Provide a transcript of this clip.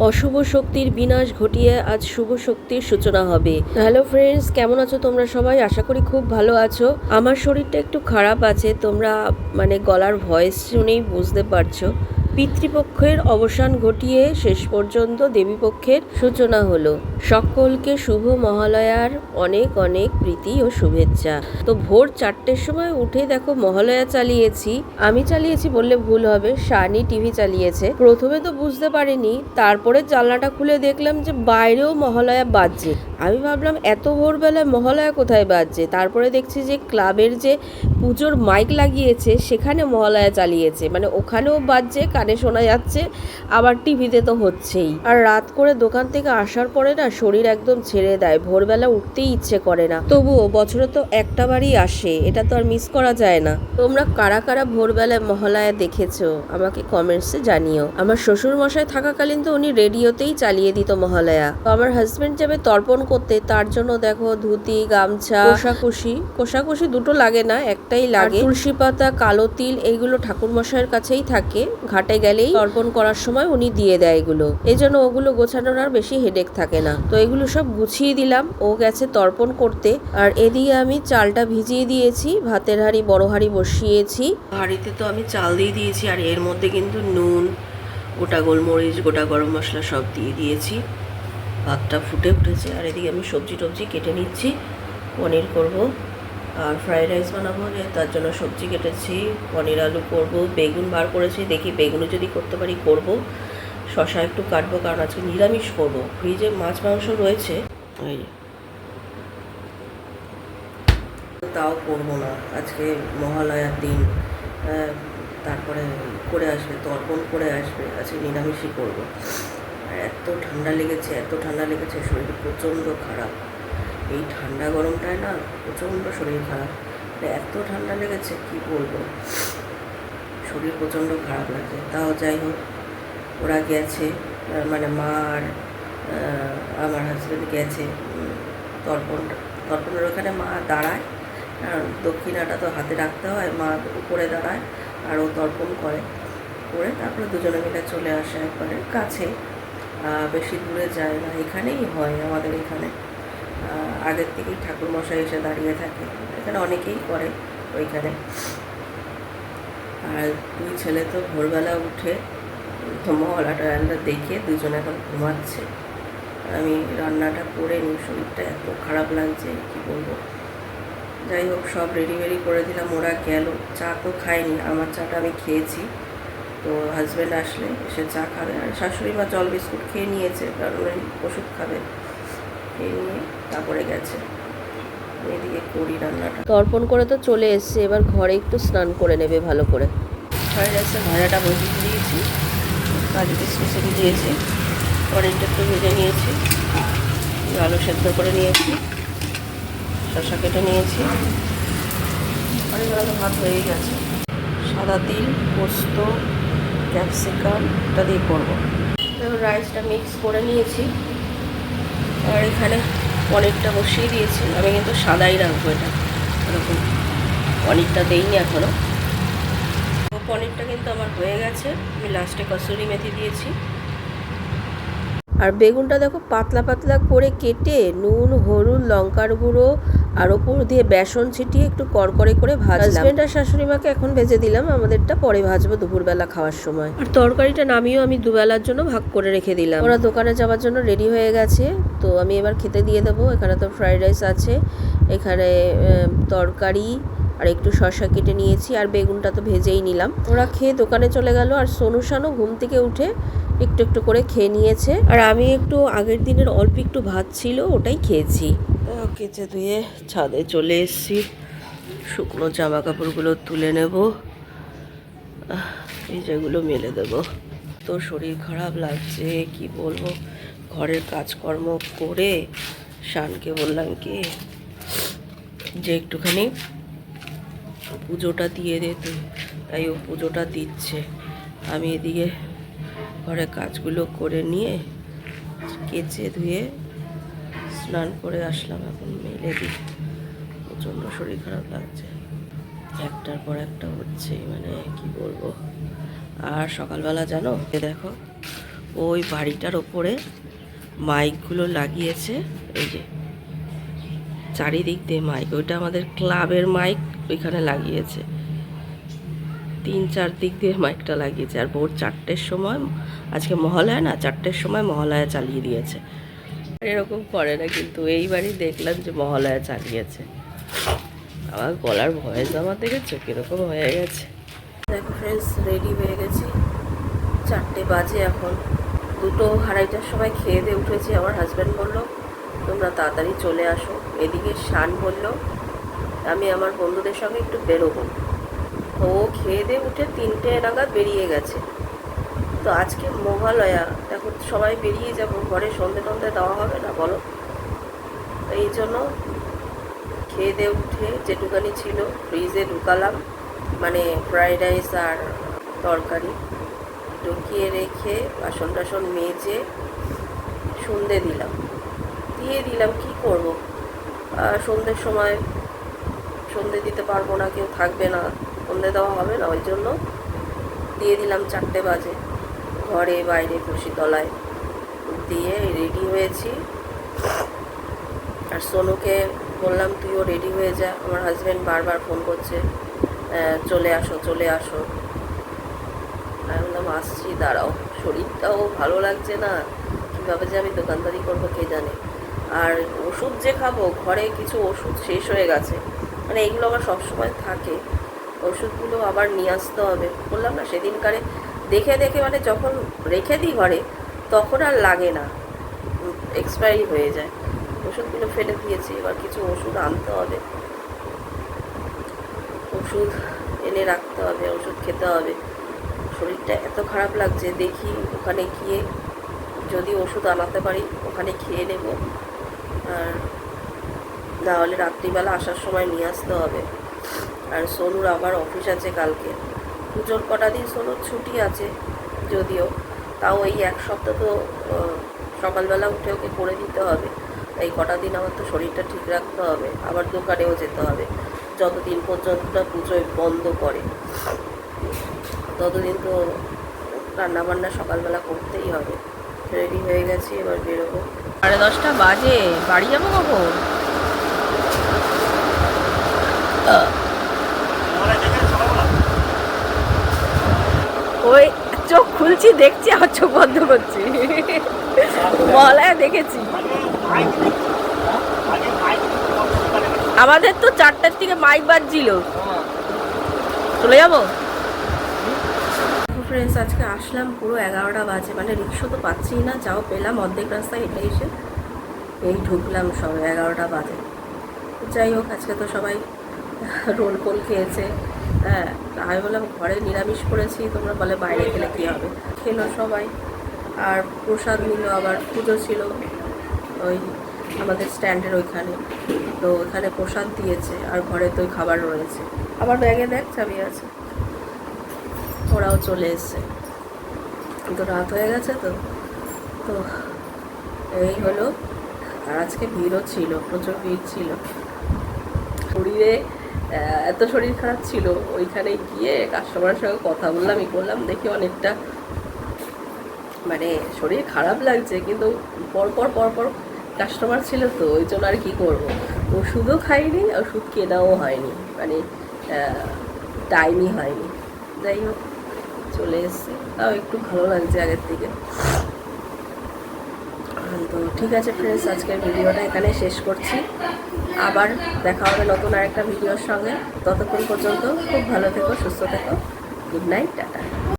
অশুভ শক্তির বিনাশ ঘটিয়ে আজ শুভ শক্তির সূচনা হবে। হ্যালো ফ্রেন্ডস কেমন আছো তোমরা সবাই? আশা করি খুব ভালো আছো। আমার শরীরটা একটু খারাপ আছে, তোমরা মানে গলার ভয়েস শুনেই বুঝতে পারছ। পিতৃপক্ষের অবসান ঘটিয়ে শেষ পর্যন্ত দেবীপক্ষের সূচনা হলো। সকলকে শুভ মহালয়ার অনেক অনেক প্রীতি ও শুভেচ্ছা। তো ভোর চারটের সময় উঠে দেখো মহালয়া চালিয়েছি। আমি চালিয়েছি বললে ভুল হবে, শানি টিভি চালিয়েছে। প্রথমে তো বুঝতে পারিনি, তারপরে জানলাটা খুলে দেখলাম যে বাইরেও মহালয়া বাজছে। আমি ভাবলাম, এত ভোরবেলায় মহালয়া কোথায় বাজছে? তারপরে দেখছি যে ক্লাবের যে পুজোর মাইক লাগিয়েছে, সেখানে মহালয়া চালিয়েছে। মানে ওখানেও বাজছে, কানে শোনা যাচ্ছে, আবার টিভিতে তো হচ্ছেই। আর রাত করে দোকান থেকে আসার পরে না শরীর একদম ছেড়ে দেয়। ভোরবেলা উঠতেই ইচ্ছে করে না। তবুও বছরে তো একটা বারই আসে এটা তো আর মিস করা যায় না। তোমরা কারা কারা ভোরবেলায় মহালয়া দেখেছ? আমাকে কমেন্টসে জানিও। আমার শ্বশুর মশাই থাকাকালীন তো উনি রেডিওতেই চালিয়ে দিত মহালয়া। তো আমার হাজবেন্ড যাবে তর্পণ করতে তার জন্য দেখো ধুতি গামছা কোষাকুষি। কোষাকুষি দুটো লাগে না একটাই লাগে। তুলসী পাতা কালো তিল এইগুলো ঠাকুর মশাইয়ের কাছেই থাকে। ঘাটে গেলেই তর্পণ করার সময় উনি দিয়ে দেয় এগুলো। এই জন্য ওগুলো গোছানোর আর বেশি হেডেক থাকে না। তো এগুলো সব গুছিয়ে দিলাম। ও গেছে তর্পণ করতে। আর এদিকে আমি চালটা ভিজিয়ে দিয়েছি। ভাতের হাঁড়ি, বড় হাঁড়ি বসিয়েছি। হাঁড়িতে তো আমি চাল দিয়ে দিয়েছি। আর এর মধ্যে কিন্তু নুন, গোটা গোলমরিচ, গোটা গরম মশলা সব দিয়ে দিয়েছি। ভাতটা ফুটে উঠেছে। আর এদিকে আমি সবজি টবজি কেটে নিচ্ছি। পনির করব। আর ফ্রাইড রাইস বানাবো তার জন্য সবজি কেটেছি। পনির আলু করব। বেগুন বার করেছি। দেখি বেগুনও যদি করতে পারি, করব। শশা একটু কাটবো কারণ আজকে নিরামিষ করব। ফ্রিজে মাছ মাংস রয়েছে। ওই তাও করব না। আজকে মহালয়ার দিন। আহ, তারপরে করে আসবে তর্পণ করে আসবে। আজকে নিরামিষই করব। আর এত ঠান্ডা লেগেছে এত ঠান্ডা লেগেছে শরীর প্রচণ্ড খারাপ। এই ঠান্ডা গরমটায় না প্রচণ্ড শরীর খারাপ। মানে এত ঠান্ডা লেগেছে কি বলব? শরীর প্রচণ্ড খারাপ লাগছে। তাও যাই হোক ওরা গেছে মানে মা আর আমার হাজব্যান্ড গেছে তর্পণ, তর্পণের ওখানে মা দাঁড়ায় দক্ষিণাটা তো হাতে রাখতে হয়, মা উপরে দাঁড়ায় আর ও তর্পণ করে করে তারপরে দুজনে মিলে চলে আসে একবারে কাছে। বেশি দূরে যায় না, এখানেই হয় আমাদের এখানে। আগের থেকেই ঠাকুরমশাই এসে দাঁড়িয়ে থাকে, এখানে অনেকেই করে ওইখানে। আর দুই ছেলে তো ভোরবেলা উঠে তো মহলাটা রান্না দেখে দুজন এখন ঘুমাচ্ছে। আমি রান্নাটা করে নিই শরীরটা এত খারাপ লাগছে কি বলব? যাই হোক সব রেডি বেডি করে দিলাম ওরা গেল। চা তো খায়নি আমার চাটা আমি খেয়েছি। তো হাজব্যান্ড আসলে এসে চা খাবে আর শাশুড়ি মা জল বিস্কুট খেয়ে নিয়েছে কারণ ওই ওষুধ খাবে। খেয়ে নিয়ে তারপরে গেছে। এদিকে করি রান্নাটা। তর্পণ করে তো চলে এসছে এবার ঘরে একটু স্নান করে নেবে ভালো করে। ফ্রাইড রাইসের ভাজাটা বসিয়ে দিয়েছি। কাজু কিশমিশে দিয়েছি। পনিরটা একটু ভেজে নিয়েছি। আলু সেদ্ধ করে নিয়েছি। শসা কেটে নিয়েছি। অনেক ভাত হয়েই গেছে। সাদা তিল, পোস্ত, ক্যাপসিকাম দিয়ে করব। রাইসটা মিক্স করে নিয়েছি। আর এখানে পনিরটা বসিয়ে দিয়েছি। আমি কিন্তু সাদাই রাখব এটা। এরকম পনিরটা দেইনি এখনও পনিরটা কিন্তু আমার হয়ে গেছে। আমি লাস্টে কসুরি মেথি দিয়েছি। আর বেগুনটা দেখো পাতলা পাতলা করে কেটে নুন হলুদ লঙ্কার গুঁড়ো আর ওপর দিয়ে বেসন ছিটিয়ে একটু করকরে করে ভাজলাম। হাজবেন্ড আর শাশুড়ি মাকে এখন ভেজে দিলাম। আমাদেরটা পরে ভাজবো দুপুরবেলা খাওয়ার সময়। আর তরকারিটা নামিয়েও আমি দুবেলার জন্য ভাগ করে রেখে দিলাম। ওরা দোকানে যাওয়ার জন্য রেডি হয়ে গেছে। তো আমি এবার খেতে দিয়ে দেবো। এখানে তো ফ্রাইড রাইস আছে। এখানে তরকারি আর একটু শসা কেটে নিয়েছি আর বেগুনটা তো ভেজেই নিলাম। ওরা খেয়ে দোকানে চলে গেল আর সোনু শানু ঘুম থেকে উঠে একটু একটু করে খেয়ে নিয়েছে। আর আমি একটু আগের দিনের অল্প একটু ভাত ছিল, ওটাই খেয়েছি। কেচে ধুয়ে ছাদে চলে এসেছি। শুকনো জামা কাপড়গুলো তুলে নেব। এই যেগুলো মেলে দেব। তো শরীর খারাপ লাগছে, কি বলব? ঘরের কাজকর্ম করে শানকে বললাম কি, যে একটুখানি পুজোটা দিয়ে দে তুই তাই ও পুজোটা দিচ্ছে। আমি এদিকে ঘরে কাজগুলো করে নিয়ে কেচে ধুয়ে স্নান করে আসলাম এখন মেলে দিই প্রচণ্ড শরীর খারাপ লাগছে। একটার পর একটা হচ্ছে মানে কি বলব? আর সকালবেলা জানো দেখো, ওই বাড়িটার ওপরে মাইকগুলো লাগিয়েছে, এই যে চারিদিক দিয়ে মাইক ওইটা আমাদের ক্লাবের মাইক ওইখানে লাগিয়েছে। তিন, চার দিক দিয়ে মাইকটা লাগিয়েছে, আর ভোর চারটের সময়, আজকে মহালয়া না, চারটের সময় মহালয়া চালিয়ে দিয়েছে। এরকম করে না, কিন্তু এইবারই দেখলাম যে মহালয়া চালিয়েছে। আমার গলার ভয়েস আমার দেখেছ? কীরকম হয়ে গেছে। দেখো ফ্রেন্ডস রেডি হয়ে গেছি। চারটে বাজে এখন। দুটো আড়াইটার সময় খেয়ে দিয়ে উঠেছি, আমার হাজব্যান্ড বলল তোমরা তাড়াতাড়ি চলে আসো। এদিকে শান বলল, আমি আমার বন্ধুদের সঙ্গে একটু বেরোবো। ও খেয়ে দিয়ে উঠে তিনটে নাগাদ বেরিয়ে গেছে। তো আজকে মহালয়া, এখন সবাই বেরিয়ে যাব, ঘরে সন্ধে টন্ধে দেওয়া হবে না, বলো? এই জন্য খেয়ে দিয়ে উঠে যেটুকানি ছিল, ফ্রিজে ঢুকালাম মানে ফ্রাইড রাইস আর তরকারি। ঢুকিয়ে রেখে বাসন টাসন মেজে সন্ধে দিলাম। দিয়ে দিলাম, কি করব? সন্ধ্যের সময় সন্ধে দিতে পারব না, কেউ থাকবে না, সন্ধে দেওয়া হবে না, ওই জন্য দিয়ে দিলাম চারটে বাজে। ঘরে, বাইরে তলায়। দিয়ে রেডি হয়েছি। আর সোনুকে বললাম, তুইও রেডি হয়ে যা। আমার হাজব্যান্ড বারবার ফোন করছে চলে আসো চলে আসো। আমি বললাম, আসছি, দাঁড়াও। শরীরটাও ভালো লাগছে না। কীভাবে যে আমি দোকানদারি করব, কে জানে? আর ওষুধ যে খাব, ঘরে কিছু ওষুধ শেষ হয়ে গেছে। মানে এগুলো আবার সবসময় থাকে। ওষুধগুলো আবার নিয়ে আসতে হবে। বললাম না, সেদিনকারে দেখে দেখে মানে যখন রেখে দিই ঘরে, তখন আর লাগে না। এক্সপায়ারি হয়ে যায়। ওষুধগুলো ফেলে দিয়েছি, এবার কিছু ওষুধ আনতে হবে। ওষুধ এনে রাখতে হবে, ওষুধ খেতে হবে। শরীরটা এত খারাপ লাগছে, দেখি ওখানে গিয়ে যদি ওষুধ আনাতে পারি, ওখানে খেয়ে নেব। আর হলে রাত্রিবেলা আসার সময় নিয়ে আসতে হবে। আর সোনুর আবার অফিস আছে কালকে। পুজোর কটা দিন সোনুর ছুটি আছে যদিও, তাও এই এক সপ্তাহ তো সকালবেলা উঠে ওকে করে দিতে হবে। এই কটা দিন আমার তো শরীরটা ঠিক রাখতে হবে। আবার দোকানেও যেতে হবে। যতদিন পর্যন্ত পুজোয় বন্ধ করে ততদিন তো রান্নাবান্না সকালবেলা করতেই হবে। রেডি হয়ে গেছি, এবার বেরোবো। সাড়ে দশটা বাজে। বাড়ি যাব কখন? ওই চোখ খুলছি, দেখছি আর চোখ বন্ধ করছি। মলায় দেখেছি। আমাদের তো চারটার থেকে মাইক বাজছিল। চলে যাব? ফ্রেন্ডস আজকে আসলাম পুরো এগারোটা বাজে। মানে রিক্সা তো পাচ্ছি না, যাও পেলাম অর্ধেক রাস্তায় হেঁটে এসে। এই ঢুকলাম সব এগারোটা বাজে। যাই হোক, আজকে তো সবাই রোল ফোল খেয়েছে। হ্যাঁ আমি বললাম, ঘরে নিরামিষ করেছি, তোমরা বলে বাইরে খেলে কী হবে? খেলো সবাই। আর প্রসাদ নিল, আবার পুজো ছিল ওই আমাদের স্ট্যান্ডের ওইখানে। তো ওখানে প্রসাদ দিয়েছে, আর ঘরে তো খাবার রয়েছে। আবার ব্যাগে দেখ, চাবি আছে। ওরাও চলে এসছে। তো রাত হয়ে গেছে তো। তো এই হলো, আর আজকে ভিড়ও ছিল, প্রচুর ভিড় ছিল। শরীরে এত শরীর খারাপ ছিল, ওইখানে গিয়ে কাস্টমারের সঙ্গে কথা বললাম, ই করলাম, দেখি অনেকটা মানে শরীর খারাপ লাগছে, কিন্তু পরপর পরপর কাস্টমার ছিল তো, ওই জন্য আর কি করব? ওষুধও খাইনি, ওষুধ কেনাও হয়নি মানে টাইমই হয়নি। যাই হোক। চলে এসছে। তাও একটু ভালো লাগছে আগের থেকে। তো ঠিক আছে ফ্রেন্ডস আজকের ভিডিওটা এখানে শেষ করছি। আবার দেখা হবে নতুন আরেকটা ভিডিওর সঙ্গে। ততক্ষণ পর্যন্ত খুব ভালো থেকো, সুস্থ থেকো। Good night, tata.